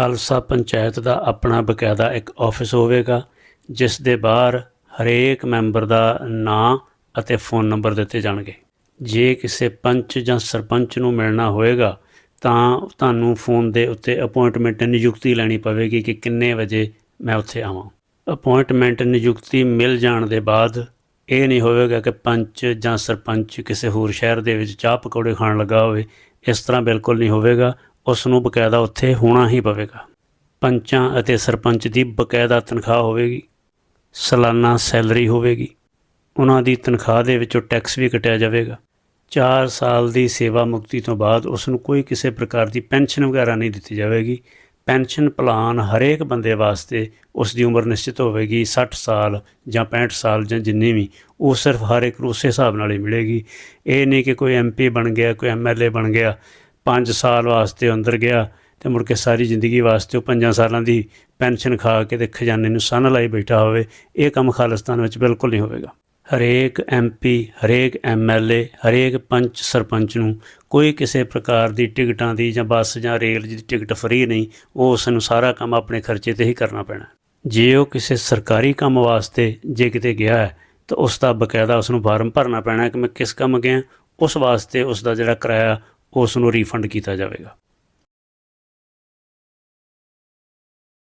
ਖਾਲਸਾ ਪੰਚਾਇਤ ਦਾ ਆਪਣਾ ਬਕਾਇਦਾ ਇੱਕ ਆਫਿਸ ਹੋਵੇਗਾ, ਜਿਸ ਦੇ ਬਾਹਰ ਹਰੇਕ ਮੈਂਬਰ ਦਾ ਨਾਂ ਅਤੇ ਫੋਨ ਨੰਬਰ ਦਿੱਤੇ ਜਾਣਗੇ। ਜੇ ਕਿਸੇ ਪੰਚ ਜਾਂ ਸਰਪੰਚ ਨੂੰ ਮਿਲਣਾ ਹੋਵੇਗਾ, ਤਾਂ ਤੁਹਾਨੂੰ ਫੋਨ ਦੇ ਉੱਤੇ ਅਪਾਇੰਟਮੈਂਟ ਨਿਯੁਕਤੀ ਲੈਣੀ ਪਵੇਗੀ ਕਿ ਕਿੰਨੇ ਵਜੇ ਮੈਂ ਉੱਥੇ ਆਵਾਂ। ਅਪਾਇੰਟਮੈਂਟ ਨਿਯੁਕਤੀ ਮਿਲ ਜਾਣ ਦੇ ਬਾਅਦ ਇਹ ਨਹੀਂ ਹੋਵੇਗਾ ਕਿ ਪੰਚ ਜਾਂ ਸਰਪੰਚ ਕਿਸੇ ਹੋਰ ਸ਼ਹਿਰ ਦੇ ਵਿੱਚ ਚਾਹ ਪਕੌੜੇ ਖਾਣ ਲੱਗਾ ਹੋਵੇ। ਇਸ ਤਰ੍ਹਾਂ ਬਿਲਕੁਲ ਨਹੀਂ ਹੋਵੇਗਾ। ਉਸ ਨੂੰ ਬਕਾਇਦਾ ਉੱਥੇ ਹੋਣਾ ਹੀ ਪਵੇਗਾ। ਪੰਚਾਂ ਅਤੇ ਸਰਪੰਚ ਦੀ ਬਕਾਇਦਾ ਤਨਖਾਹ ਹੋਵੇਗੀ। ਸਾਲਾਨਾ ਸੈਲਰੀ ਹੋਵੇਗੀ। ਉਹਨਾਂ ਦੀ ਤਨਖਾਹ ਦੇ ਵਿੱਚੋਂ ਟੈਕਸ ਵੀ ਕਟਿਆ ਜਾਵੇਗਾ। 4 ਸਾਲ ਦੀ ਸੇਵਾ ਮੁਕਤੀ ਤੋਂ ਬਾਅਦ ਉਸ ਨੂੰ ਕੋਈ ਕਿਸੇ ਪ੍ਰਕਾਰ ਦੀ ਪੈਨਸ਼ਨ ਵਗੈਰਾ ਨਹੀਂ ਦਿੱਤੀ ਜਾਵੇਗੀ। ਪੈਨਸ਼ਨ ਪਲਾਨ ਹਰੇਕ ਬੰਦੇ ਵਾਸਤੇ ਉਸ ਦੀ ਉਮਰ ਨਿਸ਼ਚਿਤ ਹੋਵੇਗੀ 60 ਸਾਲ ਜਾਂ 65 ਸਾਲ ਜਾਂ ਜਿੰਨੀ ਵੀ। ਉਹ ਸਿਰਫ ਹਰ ਇੱਕ ਨੂੰ ਉਸੇ ਹਿਸਾਬ ਨਾਲ ਹੀ ਮਿਲੇਗੀ। ਇਹ ਨਹੀਂ ਕਿ ਕੋਈ ਐਮਪੀ ਬਣ ਗਿਆ, ਕੋਈ ਐਮਐਲਏ ਬਣ ਗਿਆ। 5 ਸਾਲ ਵਾਸਤੇ ਅੰਦਰ ਗਿਆ ਤੇ ਮੁੜ ਕੇ ਸਾਰੀ ਜ਼ਿੰਦਗੀ ਵਾਸਤੇ ਉਹ 5 ਸਾਲਾਂ ਦੀ ਪੈਨਸ਼ਨ ਖਾ ਕੇ ਤੇ ਖਜ਼ਾਨੇ ਨੂੰ ਸਨ ਲਾਈ ਬੈਠਾ ਹੋਵੇ, ਇਹ ਕੰਮ ਖਾਲਿਸਤਾਨ ਵਿੱਚ ਬਿਲਕੁਲ ਨਹੀਂ ਹੋਵੇਗਾ। ਹਰੇਕ ਐਮਪੀ ਹਰੇਕ ਐਮਐਲਏ ਹਰੇਕ ਪੰਚ ਸਰਪੰਚ ਨੂੰ ਕੋਈ ਕਿਸੇ ਪ੍ਰਕਾਰ ਦੀ ਟਿਕਟਾਂ ਦੀ ਜਾਂ ਬੱਸ ਜਾਂ ਰੇਲ ਦੀ ਟਿਕਟ ਫਰੀ ਨਹੀਂ, ਉਹ ਉਸ ਨੂੰ ਸਾਰਾ ਕੰਮ ਆਪਣੇ ਖਰਚੇ ਤੇ ਹੀ ਕਰਨਾ ਪੈਣਾ। ਜੇ ਉਹ ਕਿਸੇ ਸਰਕਾਰੀ ਕੰਮ ਵਾਸਤੇ ਜੇ ਕਿਤੇ ਗਿਆ ਹੈ, ਤਾਂ ਉਸ ਦਾ ਬਕਾਇਦਾ ਉਸ ਨੂੰ ਫਾਰਮ ਭਰਨਾ ਪੈਣਾ ਕਿ ਮੈਂ ਕਿਸ ਕੰਮ ਗਿਆ, ਉਸ ਵਾਸਤੇ ਉਸ ਦਾ ਜਿਹੜਾ ਕਿਰਾਇਆ ਉਸ ਨੂੰ ਰੀਫੰਡ ਕੀਤਾ ਜਾਵੇਗਾ।